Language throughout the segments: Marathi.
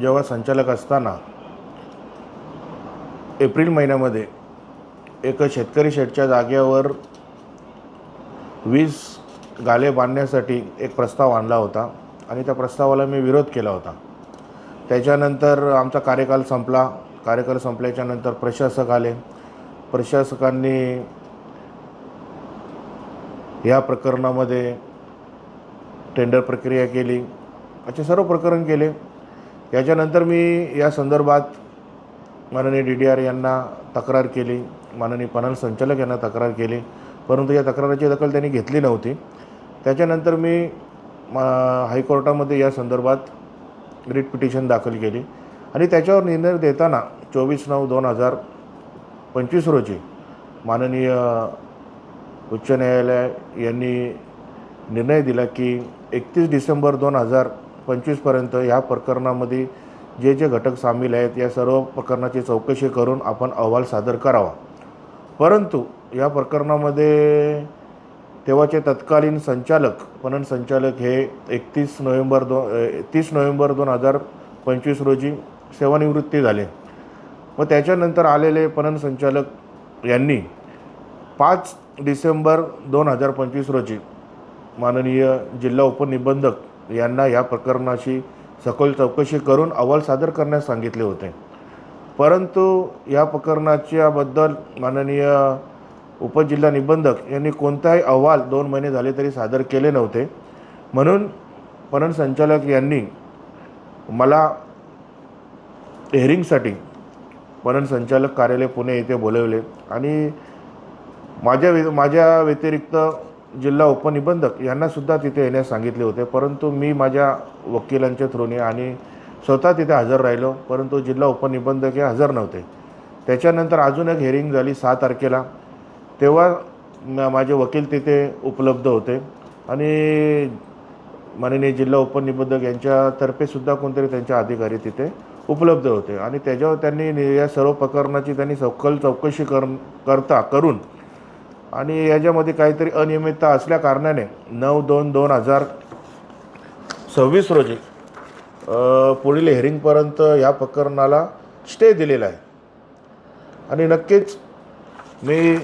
जेव्हा संचालक असताना एप्रिल महिन्यामध्ये एक शेतकरी शेडच्या जागेवर वीस गाले बांधण्यासाठी एक प्रस्ताव आणला होता आणि त्या प्रस्तावाला मी विरोध केला होता. त्याच्यानंतर आमचा कार्यकाल संपला. कार्यकाल संपल्याच्यानंतर प्रशासक आले. प्रशासकांनी या प्रकरणामध्ये टेंडर प्रक्रिया केली. असे सर्व प्रकरण केले. याच्यानंतर मी या संदर्भात माननीय डी डी आर यांना तक्रार केली माननीय पणन संचालक यांना तक्रार केली परंतु या तक्राराची दखल त्यांनी घेतली नव्हती. त्याच्यानंतर मी मा- हायकोर्टामध्ये या संदर्भात रिट पिटिशन दाखल केली आणि त्याच्यावर निर्णय देताना चोवीस नऊ दोन हजार पंचवीस रोजी माननीय उच्च न्यायालय यांनी निर्णय दिला की एकतीस डिसेंबर दोन हजार पंचवीसपर्यंत ह्या प्रकरणामध्ये जे जे घटक सामील आहेत या सर्व प्रकरणाची चौकशी करून आपण अहवाल सादर करावा. परंतु या प्रकरणामध्ये तेव्हाचे तत्कालीन संचालक पणन संचालक हे एकतीस नोव्हेंबर दो तीस नोव्हेंबर दोन हजार पंचवीस रोजी सेवानिवृत्ती झाले. व त्याच्यानंतर आलेले पणन संचालक यांनी पाच डिसेंबर दोन हजार पंचवीस रोजी माननीय जिल्हा उपनिबंधक यांना या प्रकरणाची सखोल चौकशी करून अहवाल सादर करण्यास सांगितले होते. परंतु या प्रकरणाच्याबद्दल माननीय उपजिल्हा निबंधक यांनी कोणताही अहवाल दोन महिने झाले तरी सादर केले नव्हते. म्हणून पणन संचालक यांनी मला हेअरिंगसाठी पणन संचालक कार्यालय पुणे येथे बोलवले. आणि माझ्या वि माझ्या व्यतिरिक्त जिल्हा उपनिबंधक यांनासुद्धा तिथे येण्यास सांगितले होते. परंतु मी माझ्या वकिलांच्या थ्रूने आणि स्वतः तिथे हजर राहिलो. परंतु जिल्हा उपनिबंधक हे हजर नव्हते. त्याच्यानंतर अजून एक हेअरिंग झाली सहा तारखेला. तेव्हा माझे वकील तिथे उपलब्ध होते. आणि माननीय जिल्हा उपनिबंधक यांच्यातर्फेसुद्धा कोणतरी त्यांच्या अधिकारी तिथे उपलब्ध होते. आणि त्याच्यावर त्यांनी या सर्व प्रकरणाची त्यांनी सखोल चौकशी कर करता करून आणि याच्यामध्ये काहीतरी अनियमितता असल्या कारणाने नऊ दोन दोन हजार सव्वीस रोजी पुढील हेरिंगपर्यंत या प्रकरणाला स्टे दिलेला आहे. आणि नक्कीच मी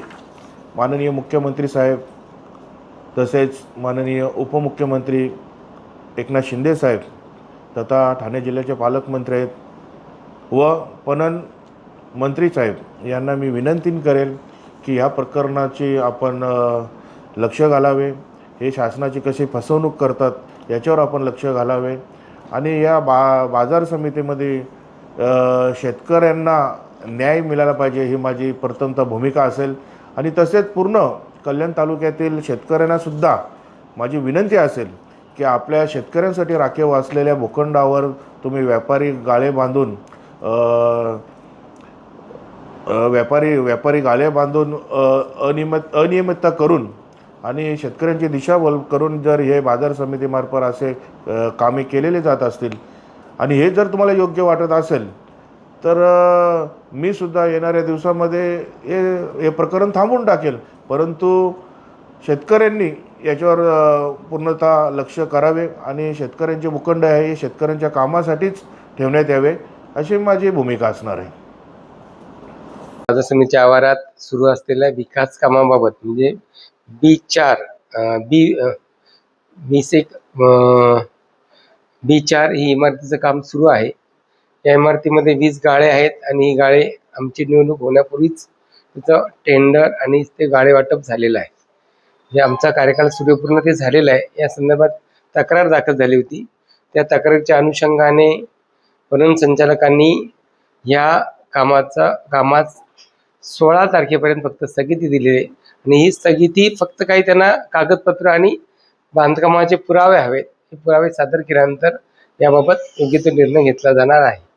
माननीय मुख्यमंत्री साहेब तसेच माननीय उपमुख्यमंत्री एकनाथ शिंदे साहेब तथा ठाणे जिल्ह्याचे पालकमंत्री आहेत व पणन मंत्री साहेब यांना मी विनंती करेल की ह्या प्रकरणाची आपण लक्ष घालावे हे शासनाची कशी फसवणूक करतात याच्यावर आपण लक्ष घालावे. आणि या बा बाजार समितीमध्ये शेतकऱ्यांना न्याय मिळाला पाहिजे ही माझी प्रथमतः भूमिका असेल. आणि तसेच पूर्ण कल्याण तालुक्यातील शेतकऱ्यांनासुद्धा माझी विनंती असेल की आपल्या शेतकऱ्यांसाठी राखीव असलेल्या भूखंडावर तुम्ही व्यापारी गाळे बांधून व्यापारी व्यापारी गाळे बांधून अनियमित अनियमितता करून आणि शेतकऱ्यांची दिशाभूल करून जर हे बाजार समितीमार्फत असे कामे केलेले जात असतील आणि हे जर तुम्हाला योग्य वाटत असेल तर मी सुद्धा येणाऱ्या दिवसामध्ये हे हे प्रकरण थांबून टाकेल. परंतु शेतकऱ्यांनी याच्यावर पूर्णतः लक्ष करावे आणि शेतकऱ्यांचे भूखंड आहे हे शेतकऱ्यांच्या कामासाठीच ठेवण्यात यावे अशी माझी भूमिका असणार आहे. बाजार समितीच्या आवारात सुरू असलेल्या विकास कामाबाबत म्हणजे बी चार बी वीस एक बी चार ही इमारतीचं काम सुरू आहे. या इमारतीमध्ये वीस गाळे आहेत आणि ही गाळे आमची निवडणूक होण्यापूर्वीच तिचं टेंडर आणि ते गाळे वाटप झालेलं आहे. जे आमचा कार्यकाळ सूर्यपूर्ण ते झालेला आहे. या संदर्भात तक्रार दाखल झाली होती. त्या तक्रारीच्या अनुषंगाने पणन संचालकांनी या कामाचा कामात सोळा तारखेपर्यंत फक्त स्थगिती दिलेली आहे. आणि ही स्थगिती फक्त काही त्यांना कागदपत्र आणि बांधकामाचे पुरावे हवेत. हे पुरावे सादर केल्यानंतर याबाबत योग्य तो निर्णय घेतला जाणार आहे.